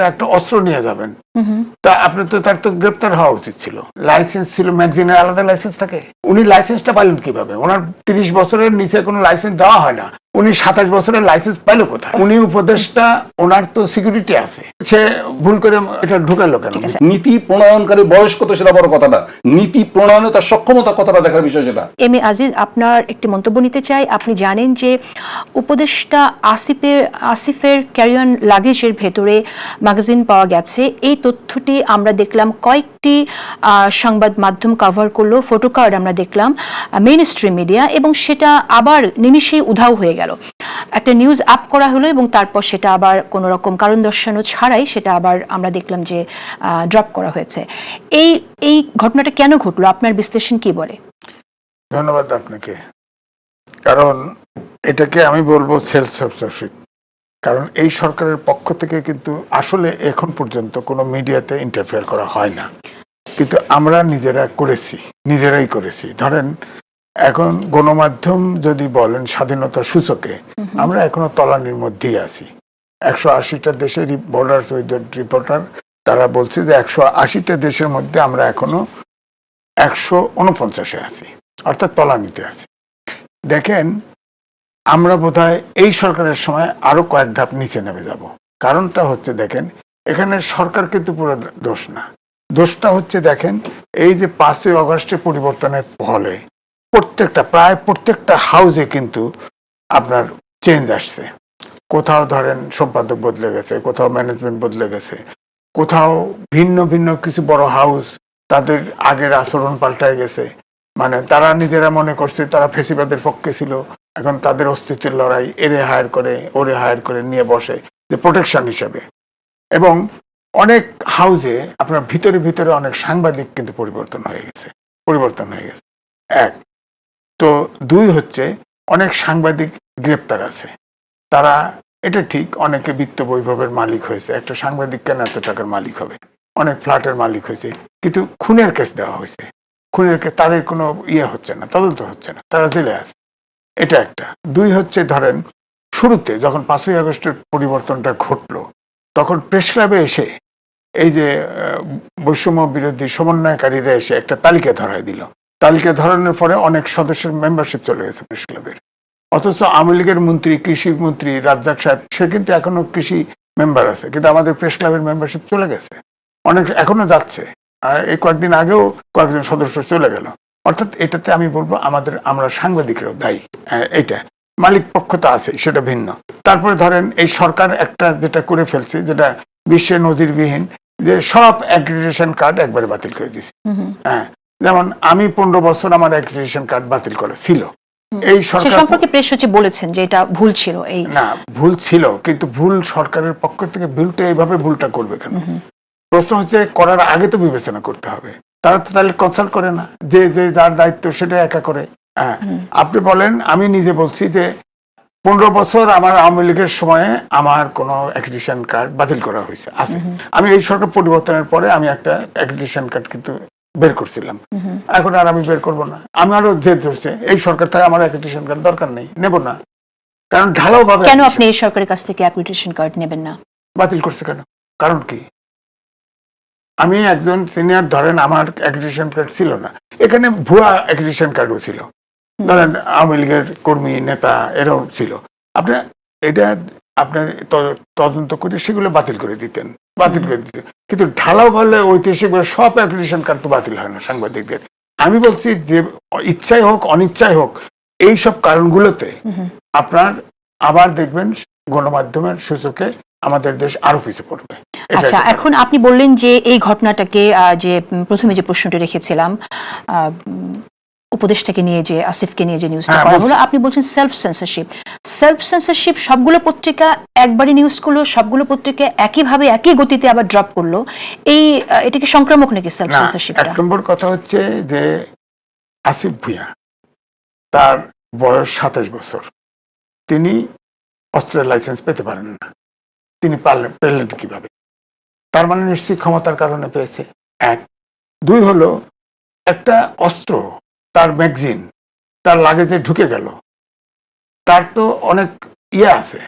একটা অস্ত্র নিয়ে যাবেন। তা আপনি তো তার তো গ্রেপ্তার হওয়া উচিত ছিল। লাইসেন্স ছিল ম্যাগজিনের আলাদা লাইসেন্স থাকে। উনি লাইসেন্সটা পাইলেন কীভাবে? ওনার তিরিশ বছরের নিচে কোনো লাইসেন্স দেওয়া হয় না। উনি সাতাশ বছরের লাইসেন্স পাইলো কোথায়? উনি উপদেশটা ওনার তো সিকিউরিটি আছে। সে ভুল করে এটা ঢুকালো কেন? নীতি প্রণয়নকারী বয়স কত সেটা বড় কথা না নীতি প্রণয়নে তার সক্ষমতা কতটা দেখার বিষয় সেটা। এম এ আজিজ আপনার একটি মন্তব্য নিতে চাই। আপনি জানেন যে উপদেশটা আসিফের আসিফের ক্যারিয়ন লাগেজের ভেতরে ম্যাগাজিন পাওয়া গেছে। এই তথ্যটি আমরা দেখলাম, কয়েকটি সংবাদ মাধ্যম কভার করল ফটো কার্ড আমরা দেখলাম মেইন স্ট্রিম মিডিয়া এবং সেটা আবার নিমিষেই উধাও হয়ে গেল। একটা নিউজ আপ করা হলো এবং তারপর সেটা আবার কোনো রকম কারণ দর্শানো ছাড়াই সেটা আবার আমরা দেখলাম যে ড্রপ করা হয়েছে। এই এই ঘটনাটা কেন ঘটলো? আপনার বিশ্লেষণ কি বলে? ধন্যবাদ আপনাকে। কারণ এটাকে আমি বলব সেলফ সাবসিপ কারণ এই সরকারের পক্ষ থেকে কিন্তু আসলে এখন পর্যন্ত কোনো মিডিয়াতে ইন্টারফেয়ার করা হয় না। কিন্তু আমরা নিজেরা করেছি নিজেরাই করেছি। ধরেন এখন গণমাধ্যম যদি বলেন স্বাধীনতা সূচকে আমরা এখনও তলানির মধ্যেই আছি। একশো আশিটা দেশের বর্ডার্স উইথ রিপোর্টার তারা বলছে যে একশো আশিটা দেশের মধ্যে আমরা এখনও একশো উনপঞ্চাশে আছি অর্থাৎ তলানিতে আছি। দেখেন আমরা বোধহয় এই সরকারের সময় আরও কয়েক ধাপ নিচে নেমে যাব। কারণটা হচ্ছে দেখেন, এখানে সরকার কিন্তু পুরো দোষ না। দোষটা হচ্ছে দেখেন, এই যে পাঁচই অগস্টে পরিবর্তনের ফলে প্রত্যেকটা, প্রায় প্রত্যেকটা হাউসে কিন্তু আপনার চেঞ্জ আসছে। কোথাও ধরেন সম্পাদক বদলে গেছে, কোথাও ম্যানেজমেন্ট বদলে গেছে, কোথাও ভিন্ন ভিন্ন কিছু বড় হাউস তাদের আগের আচরণ পাল্টায় গেছে। মানে তারা নিজেরা মনে করছে, তারা ফেসিবাদের পক্ষে ছিল। এখন তাদের অস্তিত্বের লড়াই এরে হায়ার করে, ওরে হায়ার করে নিয়ে বসে যে প্রোটেকশন হিসেবে। এবং অনেক হাউজে আপনার ভিতরে ভিতরে অনেক সাংবাদিক কিন্তু পরিবর্তন হয়ে গেছে। পরিবর্তন হয়ে গেছে। এক, তো দুই হচ্ছে অনেক সাংবাদিক গ্রেপ্তার আছে। তারা, এটা ঠিক, অনেকে বিত্ত বৈভবের মালিক হয়েছে। একটা সাংবাদিক কেন এত টাকার মালিক হবে? অনেক ফ্ল্যাটের মালিক হয়েছে। কিন্তু খুনের কেস দেওয়া হয়েছে। খুনের তাদের কোনো ইয়ে হচ্ছে না, তদন্ত হচ্ছে না, তারা জেলে আছে। এটা একটা। দুই হচ্ছে, ধরেন, শুরুতে যখন পাঁচই আগস্টের পরিবর্তনটা ঘটলো, তখন প্রেস ক্লাবে এসে এই যে বৈষম্য বিরোধী সমন্বয়কারীরা এসে একটা তালিকা ধরায় দিল। তালিকা ধরানোর পরে অনেক সদস্যের মেম্বারশিপ চলে গেছে প্রেস ক্লাবের। অথচ আওয়ামী লীগের মন্ত্রী, কৃষি মন্ত্রী রাজ্জাক সাহেব, সে কিন্তু এখনও কৃষি মেম্বার আছে। কিন্তু আমাদের প্রেস ক্লাবের মেম্বারশিপ চলে গেছে। অনেক, এখনও যাচ্ছে। এই কয়েকদিন আগেও কয়েকজন সদস্য চলে গেল। অর্থাৎ এটাতে আমি বলব আমাদের আমরা সাংবাদিকরাও দায়ী এইটা। মালিক পক্ষ তো আছে সেটা ভিন্ন। তারপরে ধরেন এই সরকার একটা যেটা করে ফেলছে যেটা বিশ্বে নজিরবিহীন যে সব অ্যাগ্রিগেশন কার্ড একবারে বাতিল করে দিছে হ্যাঁ যেমন আমি পনেরো বছর আমার অ্যাগ্রিগেশন কার্ড বাতিল করা ছিল। এই সরকার সম্পর্কে প্রেস সচিব বলেছেন যে এটা ভুল ছিল এই না ভুল ছিল কিন্তু ভুল সরকারের পক্ষ থেকে ভুলটা এইভাবে ভুলটা করবে কেন? প্রশ্ন হচ্ছে করার আগে তো বিবেচনা করতে হবে। তারা তো তাহলে কনসাল্ট করে না যে যে যার দায়িত্ব সেটা একা করে। হ্যাঁ আপনি বলেন আমি নিজে বলছি যে পনেরো বছর আমার আওয়ামী লীগের সময়ে আমার কোনো অ্যাক্রিডিশন কার্ড বাতিল করা হয়েছে আছে। আমি এই সরকার পরিবর্তনের পরে আমি একটা অ্যাক্রিডিশন কার্ড কিন্তু বের করছিলাম। এখন আর আমি বের করব না। আমি আরও জেদ ধরছে এই সরকার থেকে আমার অ্যাক্রিডিশন কার্ড দরকার নেই নেব না। কারণ ঢালাও ভাবে কেন আপনি এই সরকারের কাছ থেকে অ্যাকুইটেশন কার্ড নেবেন না? বাতিল করছে কেন? কারণ কি? আমি একজন সিনিয়র ধরেন আমার অ্যাক্রিডিশন কার্ড ছিল না। এখানে ভুয়া অ্যাক্রিডিশন কার্ডও ছিল। ধরেন আওয়ামী লীগের কর্মী নেতা এরাও ছিল। আপনি এটা আপনার তদন্ত করে সেগুলো বাতিল করে দিতেন বাতিল করে দিতেন। কিন্তু ঢালাও বললে ঐতিহাসিক সব অ্যাক্রিডিশন কার্ড তো বাতিল হয় না সাংবাদিকদের। আমি বলছি যে ইচ্ছাই হোক অনিচ্ছাই হোক এই সব কারণগুলোতে আপনার আবার দেখবেন গণমাধ্যমের সূচকে আমাদের দেশ আরও পিছিয়ে পড়বে। আচ্ছা এখন আপনি বললেন যে এই ঘটনাটাকে যে প্রথমে যে প্রশ্নটি রেখেছিলাম উপদেশটাকে নিয়ে যে আসিফকে নিয়ে যে নিউজটা হ্যাঁ, করা হলো আপনি বলছেন সেলফ সেন্সরশিপ সেলফ সেন্সরশিপ সবগুলো পত্রিকা একবারই নিউজ করল সবগুলো পত্রিকা একইভাবে একই গতিতে আবার ড্রপ করল। এই এটা কি সংক্রামক নাকি সেলফ না এক নম্বর কথা হচ্ছে যে আসিফ ভুঁইয়া তার বয়স সাতাশ বছর। তিনি অস্ত্রের লাইসেন্স পেতে পারেন না। তিনি পারলেন পেলেন কীভাবে? তার মানে নিশ্চয়ই ক্ষমতার কারণে পেয়েছে। এক। দুই হলো একটা অস্ত্র তার ম্যাগজিন তার লাগেজে ঢুকে গেল। তার তো অনেক ইয়ে আছে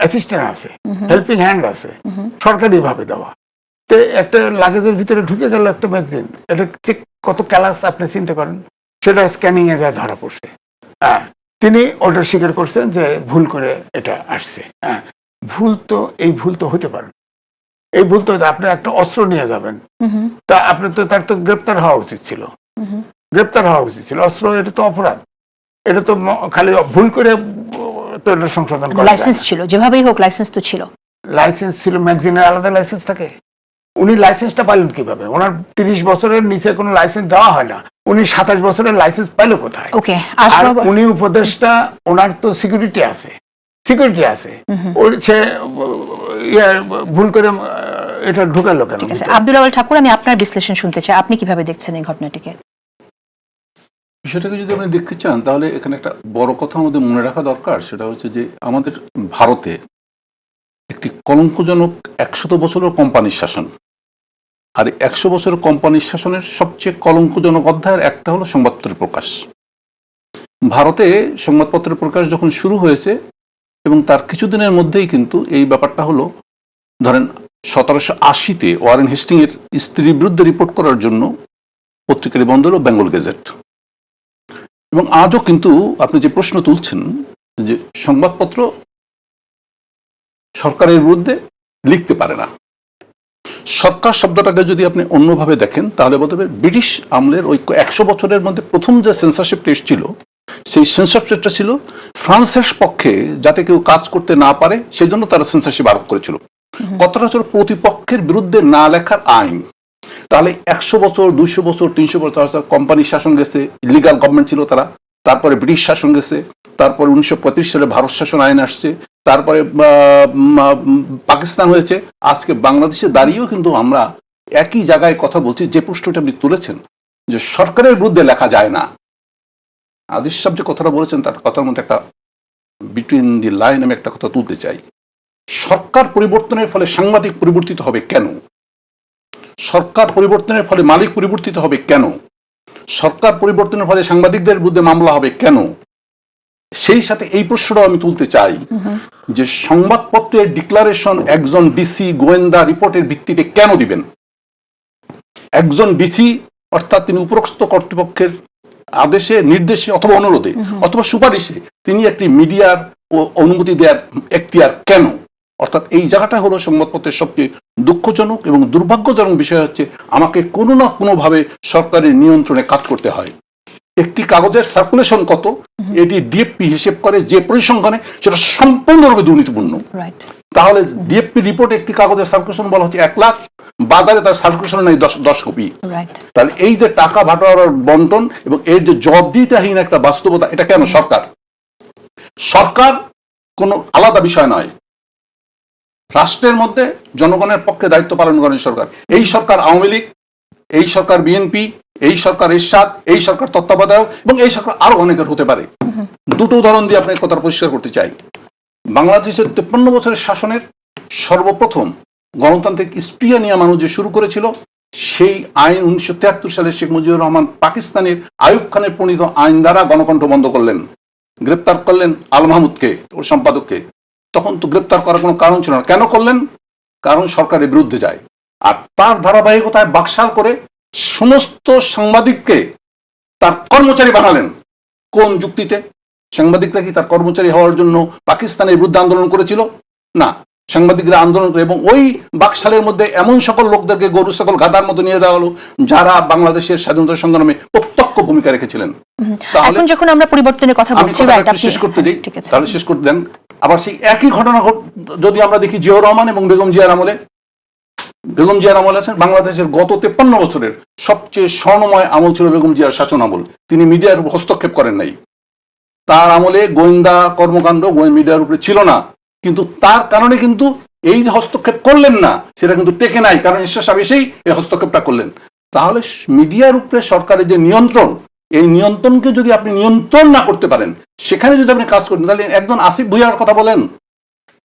অ্যাসিস্ট্যান্ট আছে হেল্পিং হ্যান্ড আছে সরকারি ভাবে দেওয়া। তো একটা লাগেজের ভিতরে ঢুকে গেল একটা ম্যাগজিন। এটা ঠিক কত ক্যালাস আপনি চিন্তা করেন সেটা স্ক্যানিং এ যায় ধরা পড়ছে। হ্যাঁ তিনি ওটা স্বীকার করছেন যে ভুল করে এটা আসছে। হ্যাঁ ভুল তো এই ভুল তো হতে পারে। এই ভুল তো আপনি একটা অস্ত্র নিয়ে যাবেন। তা আপনি তো তার তো গ্রেপ্তার হওয়া উচিত ছিল। গ্রেপ্তার হওয়া উচিত ছিল। অস্ত্র এটা তো অপরাধ। এটা তো খালি ভুল করে তো এটা সংশোধন করা লাইসেন্স ছিল যেভাবেই হোক লাইসেন্স তো ছিল। লাইসেন্স ছিল ম্যাগজিনের আলাদা লাইসেন্স থাকে। উনি লাইসেন্সটা পাইলেন কীভাবে? ওনার তিরিশ বছরের নিচে কোনো লাইসেন্স দেওয়া হয় না। উনি সাতাশ বছরের লাইসেন্স পাইলো কোথায়? ওকে আর উনি উপদেশটা ওনার তো সিকিউরিটি আছে। সিকিউরিটি আছে। ওর সে ভুল করে এটা ঢুকালো কেন? ঠিক আছে। আব্দুল আওয়াল ঠাকুর আমি আপনার বিশ্লেষণ শুনতে চাই। আপনি কীভাবে দেখছেন এই ঘটনাটিকে? বিষয়টাকে যদি আপনি দেখতে চান তাহলে এখানে একটা বড় কথা আমাদের মনে রাখা দরকার। সেটা হচ্ছে যে আমাদের ভারতে একটি কলঙ্কজনক একশত বছরের কোম্পানির শাসন। আর একশো বছরের কোম্পানির শাসনের সবচেয়ে কলঙ্কজনক অধ্যায়ের একটা হলো সংবাদপত্রের প্রকাশ। ভারতে সংবাদপত্রের প্রকাশ যখন শুরু হয়েছে এবং তার কিছুদিনের মধ্যেই কিন্তু এই ব্যাপারটা হলো, ধরেন সতেরোশো আশিতে ওয়ারেন হেস্টিং এর স্ত্রীর বিরুদ্ধে রিপোর্ট করার জন্য পত্রিকাটি বন্ধ হলো বেঙ্গল গেজেট। এবং আজও কিন্তু আপনি যে প্রশ্ন তুলছেন যে সংবাদপত্র সরকারের বিরুদ্ধে লিখতে পারে না। সরকার শব্দটাকে যদি আপনি অন্যভাবে দেখেন, তাহলে বলতে ব্রিটিশ আমলের ওই একশো বছরের মধ্যে প্রথম যে সেন্সারশিপ টেস্ট ছিল সেই সেন্সারশিপটা ছিল। ফ্রান্সের পক্ষে যাতে কেউ কাজ করতে না পারে সেই জন্য তারা সেন্সারশিপ আরোপ করেছিল। কতটা ছিল প্রতিপক্ষের বিরুদ্ধে না লেখার আইন। তাহলে একশো বছর দুইশো বছর তিনশো বছর কোম্পানির শাসন গেছে লিগাল গভর্নমেন্ট ছিল তারা। তারপরে ব্রিটিশ শাসন গেছে তারপরে উনিশশো পঁয়ত্রিশ সালে ভারত শাসন আইন আসছে তারপরে পাকিস্তান হয়েছে। আজকে বাংলাদেশে দাঁড়িয়েও কিন্তু আমরা একই জায়গায় কথা বলছি যে প্রশ্নটা আপনি তুলেছেন যে সরকারের বিরুদ্ধে লেখা যায় না। আদিস সাহেব যে কথাটা বলেছেন তার কথার মধ্যে একটা বিটুইন দি লাইন আমি একটা কথা তুলতে চাই। সরকার পরিবর্তনের ফলে সাংবাদিক পরিবর্তিত হবে কেন? সরকার পরিবর্তনের ফলে মালিক পরিবর্তিত হবে কেন? সরকার পরিবর্তনের ফলে সাংবাদিকদের বিরুদ্ধে মামলা হবে কেন? সেই সাথে এই প্রশ্নটাও আমি তুলতে চাই যে সংবাদপত্রের ডিক্লারেশন একজন ডিসি গোয়েন্দা রিপোর্টের ভিত্তিতে কেন দিবেন? একজন ডিসি অর্থাৎ তিনি উপরস্থ কর্তৃপক্ষের আদেশে নির্দেশে অথবা অনুরোধে অথবা সুপারিশে তিনি একটি মিডিয়ার অনুমতি দেওয়ার এখতিয়ার কেন? অর্থাৎ এই জায়গাটা হলো সংবাদপত্রের সবচেয়ে দুঃখজনক এবং দুর্ভাগ্যজনক বিষয় হচ্ছে আমাকে কোনো না কোনোভাবে সরকারের নিয়ন্ত্রণে কাজ করতে হয়। একটি কাগজের সার্কুলেশন কত? এটি ডিএফপি হিসেব করে যে পরিসংখ্যানে সেটা সম্পূর্ণরূপে দুর্নীতিপূর্ণ। তাহলে ডিএফপি রিপোর্টে একটি কাগজের সার্কুলেশন বলা হচ্ছে এক লাখ বাজারে তার সার্কুলেশন নেই দশ দশ কপি। তাহলে এই যে টাকা ভাটোয়ারার বন্টন এবং এর যে জবাবদিহিতাহীন একটা বাস্তবতা এটা কেন সরকার? সরকার কোনো আলাদা বিষয় নয়। রাষ্ট্রের মধ্যে জনগণের পক্ষে দায়িত্ব পালন করেন সরকার। এই সরকার আওয়ামী লীগ এই সরকার বিএনপি এই সরকার এরশাদ এই সরকার তত্ত্বাবধায়ক এবং এই সরকার আরও অনেকের হতে পারে। দুটো উদাহরণ দিয়ে আপনাকে কথা পরিষ্কার করতে চাই। বাংলাদেশের তেপ্পান্ন বছরের শাসনের সর্বপ্রথম গণতান্ত্রিক স্প্রিয়া নিয়ে মানুষ যে শুরু করেছিল, সেই আইন উনিশশো তিয়াত্তর সালে শেখ মুজিবুর রহমান পাকিস্তানের আয়ুব খানের প্রণীত আইন দ্বারা গণকণ্ঠ বন্ধ করলেন, গ্রেপ্তার করলেন আল মাহমুদকে, ওর সম্পাদককে। তখন তো গ্রেপ্তার করার কোনো কারণ ছিল না। কেন করলেন? কারণ সরকারের বিরুদ্ধে যায়। আর তার ধারাবাহিকতায় বাকশাল করে সমস্ত সাংবাদিককে তার কর্মচারী বানালেন। কোন যুক্তিতে? সাংবাদিকরা কি তার কর্মচারী হওয়ার জন্য পাকিস্তানের বিরুদ্ধে আন্দোলন করেছিল? না। সাংবাদিকরা আন্দোলন করে এবং ওই বাকশালের মধ্যে এমন সকল লোকদেরকে গরু সকল গাদার মতো নিয়ে দেওয়া হলো যারা বাংলাদেশের স্বাধীনতা সংগ্রামে প্রত্যক্ষ ভূমিকা রেখেছিলেন। এখন যখন আমরা পরিবর্তনের কথা বলছি শেষ করতে যাই তাহলে শেষ করতে দেন। আবার সেই একই ঘটনা ঘট- যদি আমরা দেখি জিয়াউর রহমান এবং বেগম জিয়ার আমলে বেগম জিয়ার আমল আছেন বাংলাদেশের গত তেপ্পান্ন বছরের সবচেয়ে স্বর্ণময় আমল ছিল বেগম জিয়ার শাসন আমল। তিনি মিডিয়ার হস্তক্ষেপ করেন নাই। তার আমলে গোয়েন্দা কর্মকাণ্ড মিডিয়ার উপরে ছিল না। কিন্তু তার কারণে কিন্তু এই যে হস্তক্ষেপ করলেন না, সেটা কিন্তু টেকে নাই। কারণ ঈশ্বর সাহেব এসেই এই হস্তক্ষেপটা করলেন। তাহলে মিডিয়ার উপরে সরকারের যে নিয়ন্ত্রণ, এই নিয়ন্ত্রণকে যদি আপনি নিয়ন্ত্রণ না করতে পারেন, সেখানে যদি আপনি কাজ করেন, তাহলে একজন আসিফ ভুইয়ার কথা বলেন।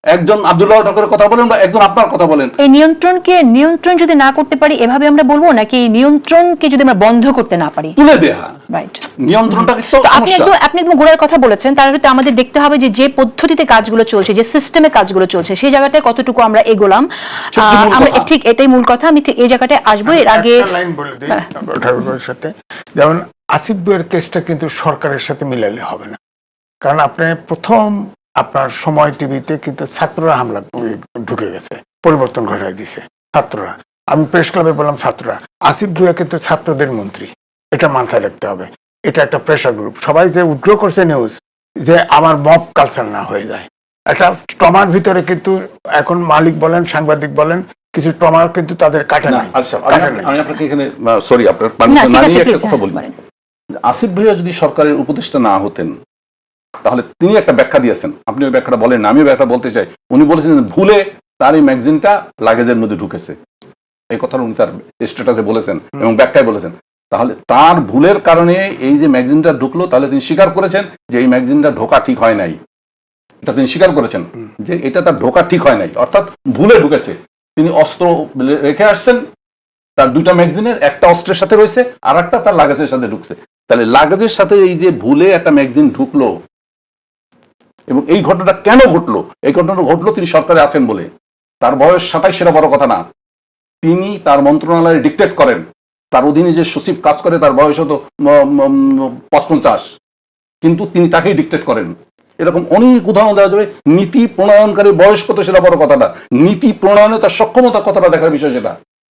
একজন আব্দুল্লাহ ঠাকুরের কথা বলেন বা একজন আপনার কথা বলেন। এই নিয়ন্ত্রণকে নিয়ন্ত্রণ যদি না করতে পারি এভাবে আমরা বলব নাকি এই নিয়ন্ত্রণকে যদি আমরা বন্ধ করতে না পারি? তুলে দেয়া। রাইট নিয়ন্ত্রণটা তো তো আপনি একদম আপনি একদম গোড়ার কথা বলেছেন তাহলে তো আমাদের দেখতে হবে যে যে পদ্ধতিতে কাজগুলো চলছে যে সিস্টেমে কাজগুলো চলছে সেই জায়গাটায় কতটুকু আমরা এগোলাম। আমরা ঠিক এটাই মূল কথা আমি ঠিক এই জায়গাটায় আসব এর আগে লাইন বলে দিই ঠাকুরের সাথে। যেমন আসিফ বইয়ের কেসটা কিন্তু সরকারের সাথে মিলালে হবে না। কারণ আপনি প্রথম আপনার সময় টিভিতে কিন্তু ছাত্ররা হামলা ঢুকে গেছে পরিবর্তন ঘটাই দিছে ছাত্ররা। আমি প্রেস ক্লাবে বললাম ছাত্ররা আসিফ ভুয়া কিন্তু ছাত্রদের মন্ত্রী। এটা মাথায় রাখতে হবে। এটা একটা প্রেশার গ্রুপ সবাই যে উড্র করছে নিউজ যে আমার মব কালচার না হয়ে যায়। একটা ট্রমার ভিতরে কিন্তু এখন মালিক বলেন সাংবাদিক বলেন কিছু ট্রমার কিন্তু তাদের কাটে না নাই আচ্ছা আমি কাটে আপ- নাই। আমি আপনাকে এখানে সরি আপনার না না নিয়ে একটা কথা বলি। আসিফ ভাইয়া যদি সরকারের উপদেষ্টা না হতেন তাহলে তিনি একটা ব্যাখ্যা দিয়েছেন। আপনি ওই ব্যাখ্যাটা বলেন আমিও ব্যাখ্যা বলতে চাই। উনি বলেছেন ভুলে তার এই ম্যাগজিনটা লাগেজের মধ্যে ঢুকেছে। এই কথাটা উনি তার স্ট্যাটাসে বলেছেন এবং ব্যাখ্যায় বলেছেন। তাহলে তার ভুলের কারণে এই যে ম্যাগজিনটা ঢুকলো তাহলে তিনি স্বীকার করেছেন যে এই ম্যাগজিনটা ঢোকা ঠিক হয় নাই। এটা তিনি স্বীকার করেছেন যে এটা তার ঢোকা ঠিক হয় নাই। অর্থাৎ ভুলে ঢুকেছে। তিনি অস্ত্র রেখে আসছেন তার দুইটা ম্যাগজিনের একটা অস্ত্রের সাথে রয়েছে আর একটা তার লাগেজের সাথে ঢুকছে। তাহলে লাগেজের সাথে এই যে ভুলে একটা ম্যাগজিন ঢুকলো এবং এই ঘটনাটা কেন ঘটলো? এই ঘটনাটা ঘটলো তিনি সরকারে আছেন বলে। তার বয়স সাতাইশ সেটা বড় কথা না। তিনি তার মন্ত্রণালয়ে ডিক্টেট করেন। তার অধীনে যে সচিব কাজ করে, তার বয়স হতো পঁচপঞ্চাশ। কিন্তু তিনি তাকেই ডিক্টেট করেন। এরকম অনেক উদাহরণ দেওয়া যাবে। নীতি প্রণয়নকারী বয়স কত সেটা বড় কথা না। নীতি প্রণয়নে তার সক্ষমতা কতটা দেখার বিষয় সেটা।